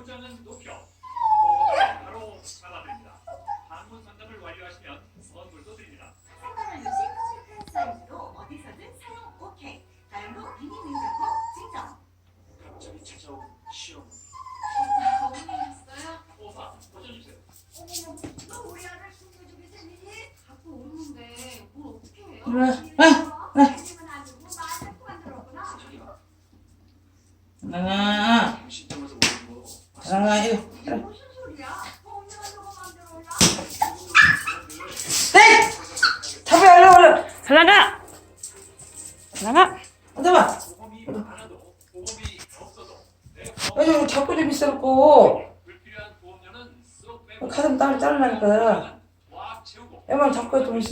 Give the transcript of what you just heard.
모장은 높여 바로 받아드립니다. 방문 상담을 완료하시면 선물도 드립니다. 상담을 유신 실패한 사이즈로 어디서든 사용 오케이. 다음도 비니 민자코 진정. 갑자기 찾아온 시험. 나나. 가, 이거. 그래. 네! 잡아, 얼른, 얼른. 잘 나가! 잘 나가! 앉아봐. 왜냐면 자꾸 좀 있어갖고. 가슴 딸 잘라니까. 애만 자꾸 좀 있어.